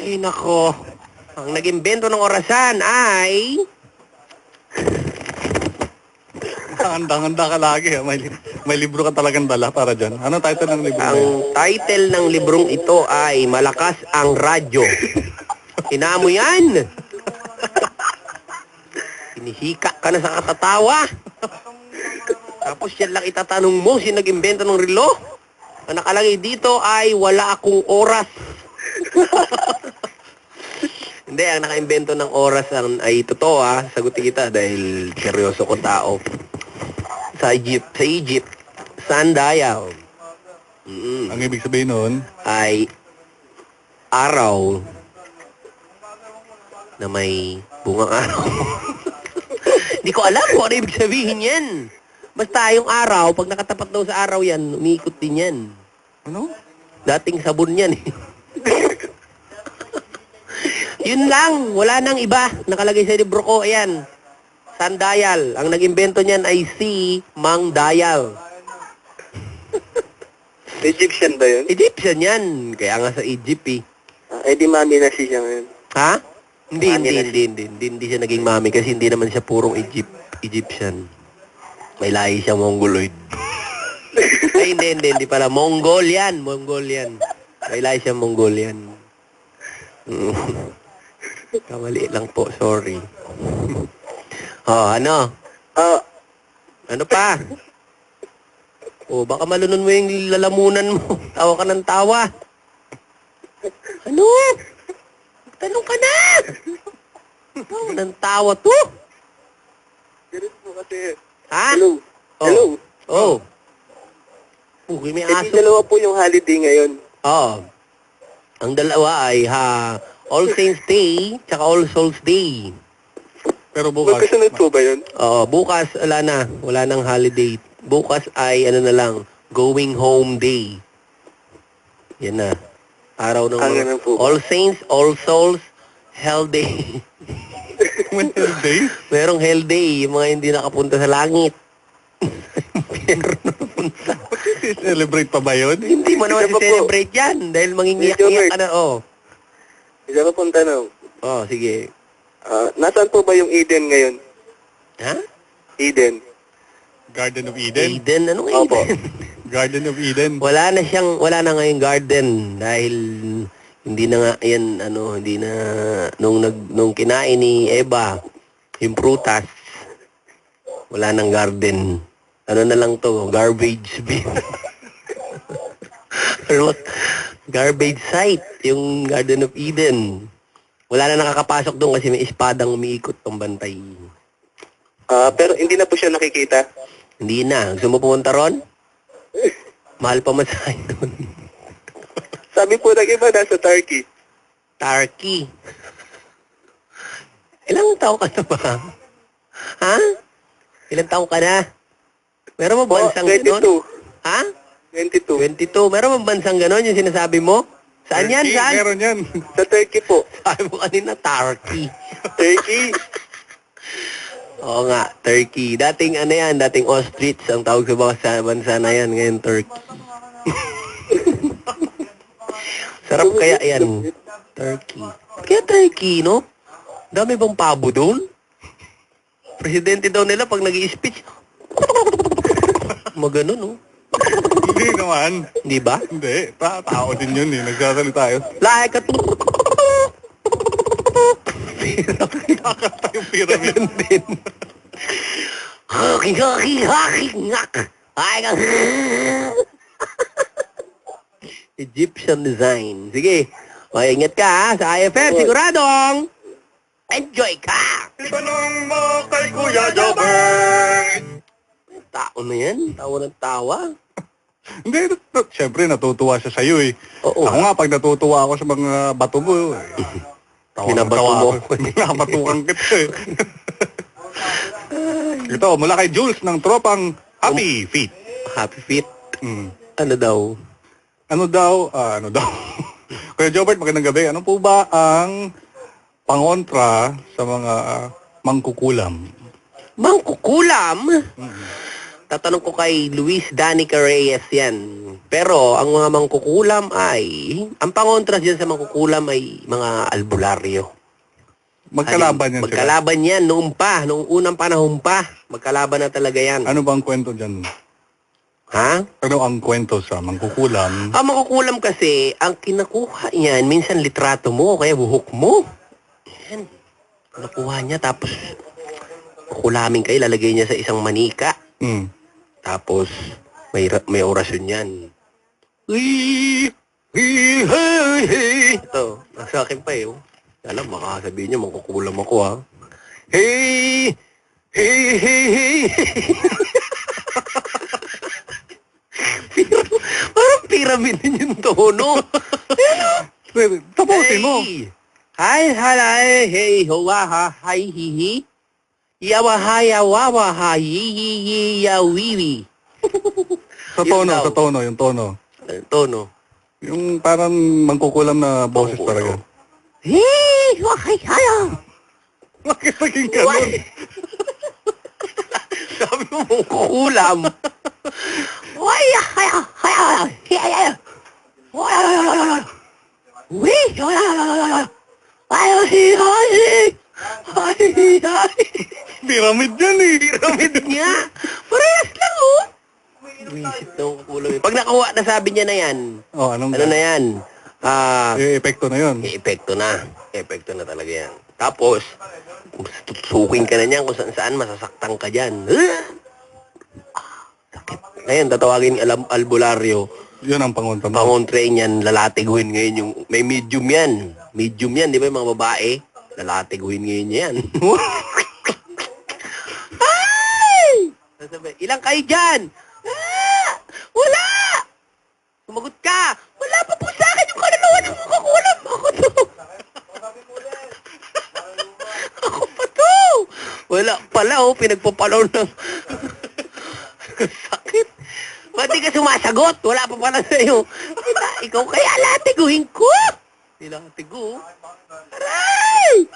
Ay, nako. Ang nag-imbento ng orasan ay... Handa-handa ka lagi. ah. May, li- may libro ka talagang dala para dyan. Ano title ng libro na Ang title ng librong ito ay Malakas ang Radyo. Ina mo yan? Hinihika ka na sa katatawa. Tapos yan lang itatanong mo, sino nag-imbento ng relo? Ang nakalagay dito ay wala akong oras. Hindi, ang nakaimbento ng oras ang, ay totoo ha. Sagutin kita dahil seryoso ko tao. Sa Egypt, sa Egypt, Sandayaw. Mm Ang ibig sabihin nun, ay araw na may bungang araw. Hindi ko alam kung ano ibig sabihin yan. Basta yung araw, pag nakatapat daw sa araw yan, umiikot din yan. ano? Dating sabon yan eh. Yun lang, wala nang iba. Nakalagay sa libro ko, ayan. Sandayal. Ang nag-imbento niyan ay si Mang Dayal. Egyptian ba yun? Egyptian yan. Kaya nga sa Egypt eh. Ah, eh di mami na si siya ngayon. Ha? Hindi, Mami hindi, na hindi, hindi, hindi, hindi siya naging mami kasi hindi naman siya purong Egypt, Egyptian. May lahi siya Mongoloid. Ay, hindi, hindi, hindi pala. Mongolian, Mongolian. May lahi siya Mongolian. Mm. Kamali lang po, sorry. oh, ano? Ah, Ano pa? Oh, baka malunon mo yung lalamunan mo. Tawa ka ng tawa. Ano? Tanong ka na! Tawa ng tawa to. ganun po kasi. Ha? Hello? Oh. Hello? Oh. Uy, may aso. dalawa po yung holiday ngayon. Oo. Ang dalawa ay ha, All Saints Day, tsaka All Souls Day. Pero bukas, Magkasunod po ba yun? Oo, bukas, wala na. Wala nang holiday. Bukas ay, ano na lang, going home day. Yan na. Araw ng Ah, ganun po. All Saints, All Souls, Hell Day. Wednesday, day, Merong Hell Day, yung mga hindi nakapunta sa langit. Pero napunta. celebrate pa ba yun? Hindi mo naman pa po. celebrate yan dahil mangingiyak-iyak ka na. Oh. Isa pa pong tanong. Oh, sige. Ah, nasaan po ba yung Eden ngayon? Ha? Eden. Garden of Eden? Eden? Anong Opo. Eden? Garden of Eden. wala na siyang, wala na ngayong garden dahil hindi na nga, yan, ano, hindi na, nung, nag, nung kinain ni Eva, yung prutas, wala nang garden. Ano na lang to, garbage bin. garbage site, yung Garden of Eden. Wala na nakakapasok doon kasi may espadang umiikot tong bantay. Ah, pero hindi na po siya nakikita. Hindi na. Gusto mo pumunta ron? Mahal pa masahe doon. Sabi po ng iba nasa Turkey. Turkey. Ilang taon ka na ba? Ha? Ilang taon ka na? Meron mo bansang 22. ganon? Ha? 22. 22. Meron mo bansang ganon yung sinasabi mo? Saan yan? Turkey, Saan? Meron yan. Sa Turkey po. Sabi mo kanina, Turkey. Turkey. Oo nga, Turkey. Dating ano yan, dating ostrich ang tawag sa mga sa bansa na yan. Ngayon, Turkey. Sarap kaya yan. Turkey. Kaya Turkey, no? Dami bang pabo doon? Presidente daw nila pag nag speech Magano, no? Hindi naman. Di ba? Hindi. Ta tao din yun eh. Nagsasalita yun. Like a... Nakakata yung pyramid. Ganun din. Haki, haki, haki, ngak. Ay, ka. Egyptian design. Sige. O, ingat ka ha, sa IFF. Siguradong enjoy ka. Itanong mo kay Kuya Jobert. Tao na yan. Tawa ng tawa. Hindi, nat- syempre natutuwa siya sa'yo eh. Oo. Ako nga, pag natutuwa ako sa mga bato mo, eh, Binabato mo. ako. Binabatukan kita eh. Ito, mula kay Jules ng tropang Happy Feet. Happy feet. Mm. Ano daw? Ano daw, ah, ano daw. Kuya Jobert, magandang gabi. Ano po ba ang pangontra sa mga ah, mangkukulam? Mangkukulam? Tatanong ko kay Luis Danica Reyes yan. Pero ang mga mangkukulam ay, ang pangontras dyan sa mangkukulam ay mga albularyo. Magkalaban yan sila. Magkalaban yan noong pa, noong unang panahon pa. Magkalaban na talaga yan. Ano ba ang kwento dyan? Ha? Ano ang kwento sa mangkukulam? Ang makukulam kasi, ang kinakuha niyan, minsan litrato mo, kaya buhok mo. Yan. Nakuha niya, tapos kukulamin kayo, lalagay niya sa isang manika. Hmm. Tapos, may, may orasyon yan. Ito, nasa akin pa eh. oh. Alam, baka sabihin niyo, makukulam ako ha. Hey, hey, hey, hey. Parang pyramid din yung tono. Tapusin mo. Hi, hi, hey, hoa, ha, hi, hi, hi. Yawa, ha, yawa, wa, ha, yi, yi, yi, ya, wi, wi. Sa Yun tono, daw. sa tono, yung tono. Ano tono? Yung parang mangkukulam na boses Mangkukulam. talaga. Hey, wa, hi, hayo. Bakit naging ganun? Sabi mo mong kukulam. Why, hayo, hayo, hayo. Wi, Ay, ay, ay, ay, ay. Pyramid yan eh. Pyramid niya. Parehas lang, oh. Visit kukulam. eh. Pag nakuha na sabi niya na yan, Oh, anong ano na yan? Ah, Eh, epekto na yun. may epekto na. Epekto na talaga yan. Tapos, susukin ka na niyan kung saan saan masasaktan ka dyan. Ah, sakit. Ngayon, tatawagin ni alam albularyo. Yun ang pangunta mo. Pangontre niyan, lalatiguhin ngayon yung... May medium yan. Medium yan, di ba yung mga babae? Lalatiguhin ngayon yan. Ay! Sasabi, ilang kayo dyan? Ah! Wala! Sumagot ka! Wala pa po sa akin yung kaluluwa ng kukulam! Ako to! Ako pa to! Wala pala oh, pinagpapalaw ng... Sakit! Ba't di ka sumasagot? Wala pa pala sa'yo. Wala, ikaw kaya latiguhin ko! Nilatigo. Aray!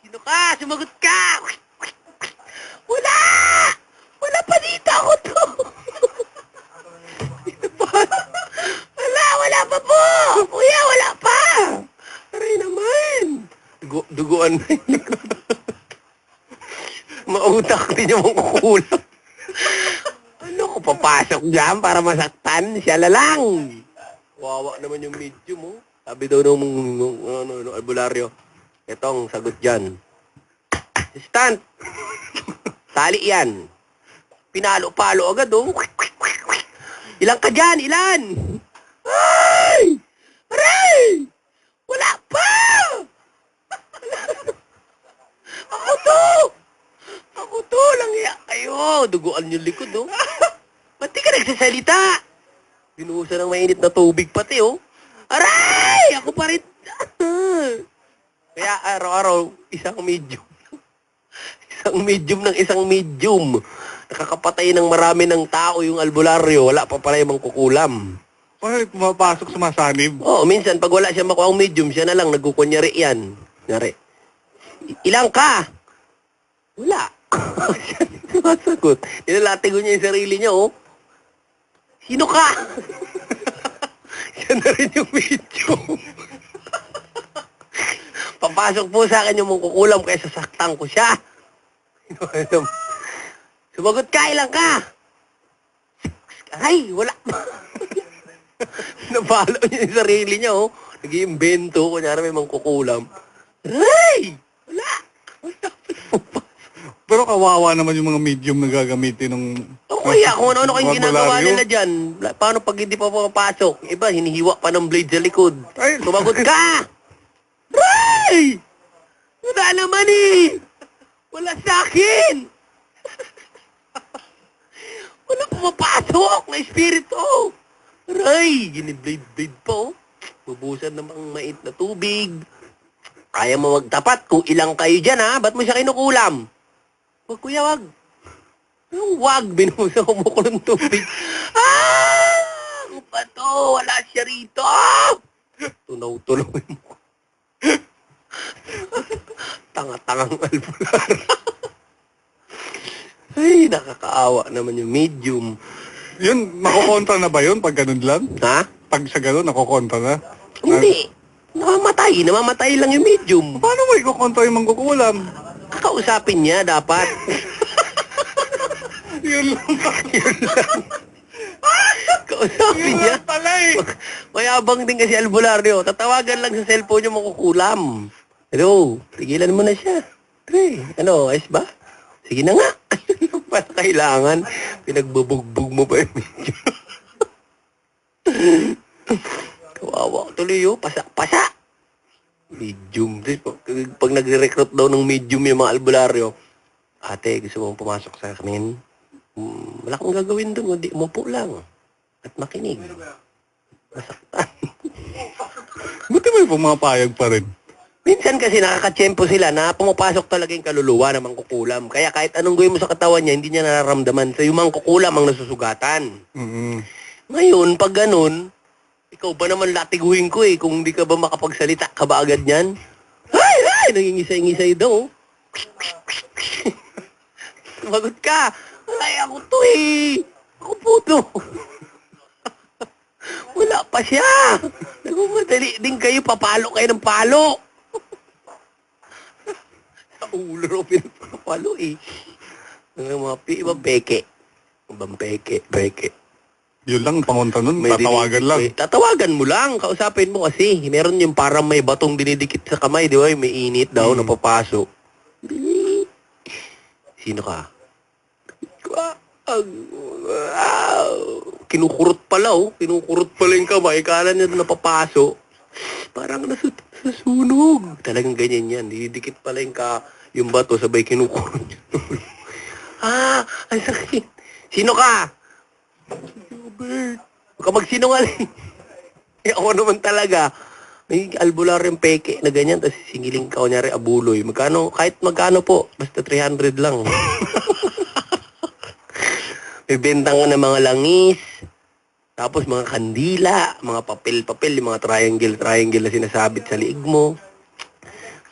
Sino ka? Sumagot ka! Wala Kuya, wala pa! Aray naman! Dugo, duguan na yun. Mautak din yung kukulang. Ano ko papasok dyan para masaktan? Siya na lang. Wawa naman yung medium mo. Sabi daw nung, nung ano, nung albularyo, etong sagot dyan. Assistant! Tali yan. Pinalo-palo agad oh. Ilan ka dyan? Ilan? Ay! Aray! Wala pa! Ako to! Ako to! Langya kayo! Duguan yung likod oh. Ba't di ka nagsasalita? Binuhusan ng mainit na tubig pati oh. Aray! Ako pa rin. Kaya araw-araw, isang medium. isang medium ng isang medium. Nakakapatay ng marami ng tao yung albularyo. Wala pa pala yung mangkukulam. Bakit pumapasok sumasanib? Oo, minsan pag wala siya makuha ang medium, siya na lang nagkukunyari yan. Kunyari. "I- Ilang ka? Wala. Sumasagot. Nilalatigo niya yung sarili niya, oh. Sino ka? siya na rin yung medium. Papasok po sa akin yung mangkukulam kaya sasaktan ko siya. Sumagot ka, ilang ka? Ay, wala. Napalo niya yung sarili niya, oh. Nag-iimbento, kunyari may mangkukulam. Ay! Wala! Wala Pero kawawa naman yung mga medium na gagamitin ng... O kaya, kung ano-ano kayong ginagawa nila dyan, la- paano pag hindi pa pumapasok? Iba, hinihiwa pa ng blade sa likod. Ay! Sumagot ka! Ray! Wala naman eh! Wala sa akin! Wala pumapasok na espiritu! Ray! Giniblade-blade pa oh. Bubusan namang mait na tubig. Kaya mo magtapat kung ilang kayo dyan ha. Ba't mo siya kinukulam? Wag kuya, wag. Yung wag, binuhusan ko mo ko ng tubig. Ah! Ano ba to? Wala siya rito. Tunaw-tunaw mo. Tanga-tangang albular. Ay, nakakaawa naman yung medium. Yun, nakokontra na ba yun pag ganun lang? Ha? Pag sa ganun, nakokontra na? Hindi. Namamatay. Namamatay lang yung medium. Paano mo ikokontra yung mangkukulam? Kakausapin niya dapat. Yun lang. Kausapin niya. Yun lang pala eh. Mayabang din kasi albularyo. Tatawagan lang sa cellphone yung makukulam. Hello, tigilan mo na siya. Pre, ano, ayos ba? Sige na nga. Ayun pala kailangan. Pinagbubugbog mo pa yung medyo. Kawawa tuloy yun. Pasa-pasa. Medium. Pag, nagre-recruit daw ng medium yung mga albularyo, ate, gusto mong pumasok sa amin? Hmm, wala kang gagawin doon, kundi umupo lang at makinig. Masaktan. Buti may pumapayag pa rin. Minsan kasi nakakatsyempo sila na pumapasok talaga yung kaluluwa ng mangkukulam. Kaya kahit anong gawin mo sa katawan niya, hindi niya nararamdaman. So yung mangkukulam ang nasusugatan. Mm-mm. Ngayon, pag ganun, ikaw ba naman latiguhin ko eh, kung hindi ka ba makapagsalita ka ba agad niyan? Ay, ay, nangingisay-ngisay daw. Sumagot ka. Ay, ako to eh. Ako po. Wala pa siya. Nagmamadali din kayo, papalo kayo ng palo. Sa ulo raw pinapapalo eh. Ang mga pi- ibang peke. Ibang peke, peke. Yun lang, pangontra nun, May tatawagan lang. may- tatawagan mo lang. Kausapin mo kasi. Meron yung parang may batong dinidikit sa kamay, di ba? May init daw, Mm. napapasok. Sino ka? Kinukurot pala, oh. Kinukurot pala yung kamay. Kala niya napapasok. Parang nasu nasunog. Talagang ganyan yan. Didikit pala yung, ka, yung bato, sabay kinukurot niya. ah, ang sakit. Sino ka? Huwag ka magsinungaling. eh, ako naman talaga. May albularyong peke na ganyan, tapos singiling ka, kunyari, abuloy. Magkano, kahit magkano po, basta 300 lang. May bentang ka ng mga langis, tapos mga kandila, mga papel-papel, yung mga triangle-triangle na sinasabit sa liig mo.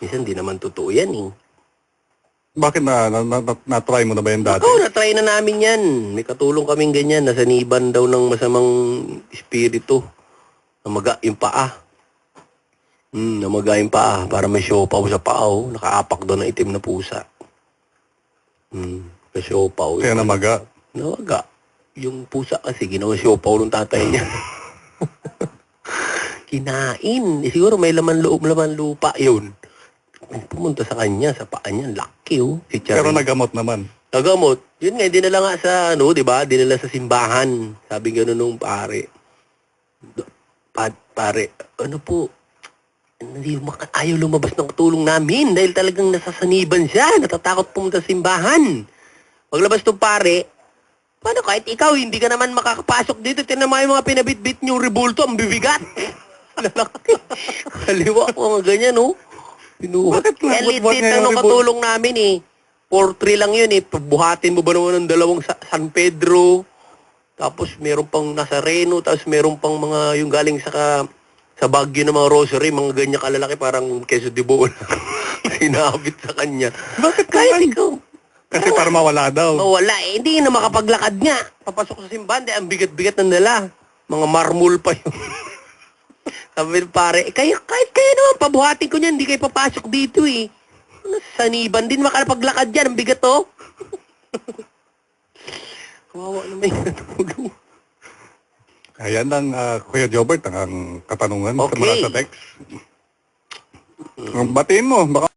Minsan, di naman totoo yan eh. Bakit na, na, na, na, na-try mo na ba yan dati? Oo, na-try na namin yan. May katulong kaming ganyan. Nasa niban daw ng masamang espiritu. Namaga yung paa. Hmm, namaga yung paa. Para may siopaw sa paa. Oh. Nakaapak doon ng itim na pusa. Hmm, may siopaw. Kaya namaga. Namaga. Yung pusa kasi ginawa siopaw ng tatay niya. Kinain. Eh, siguro may laman loob, laman lupa yun. Pumunta sa kanya, sa paa niya. Laki oh. Si Charlie. Pero nagamot naman. Nagamot. Yun nga, dinala nga sa, ano, di ba? Dinala sa simbahan. Sabi gano'n nung pare. Pa, pare, ano po, hindi maka, ayaw lumabas ng tulong namin dahil talagang nasasaniban siya. Natatakot pumunta sa simbahan. Paglabas ng pare, paano kahit ikaw, hindi ka naman makakapasok dito. Tinan mo yung mga pinabitbit niyong rebulto, ang bibigat. Kaliwa ko, mga ganyan, no? Pinuhat. Bakit Eh, legit lang yung nung rebul- katulong namin eh. 4-3 lang yun eh. Buhatin mo ba naman ng dalawang sa- San Pedro? Tapos meron pang Nazareno, tapos meron pang mga yung galing sa ka, sa Baguio ng mga rosary, mga ganyan kalalaki parang queso de bola. Sinabit sa kanya. Bakit Kahit ikaw, Kasi para mawala daw. mawala eh. Hindi na makapaglakad nga. Papasok sa simbahan, di, ang bigat-bigat ng dala. Mga marmol pa yun. Sabi ng pare, eh, kayo, kahit kayo naman, pabuhatin ko niyan, hindi kayo papasok dito eh. Saniban din makalapaglakad yan, ang bigat to. Kawawa naman yung natulog. Ayan lang, ah, Kuya Jobert, ang, ang katanungan sa Okay. mga sa text. Batiin mo, baka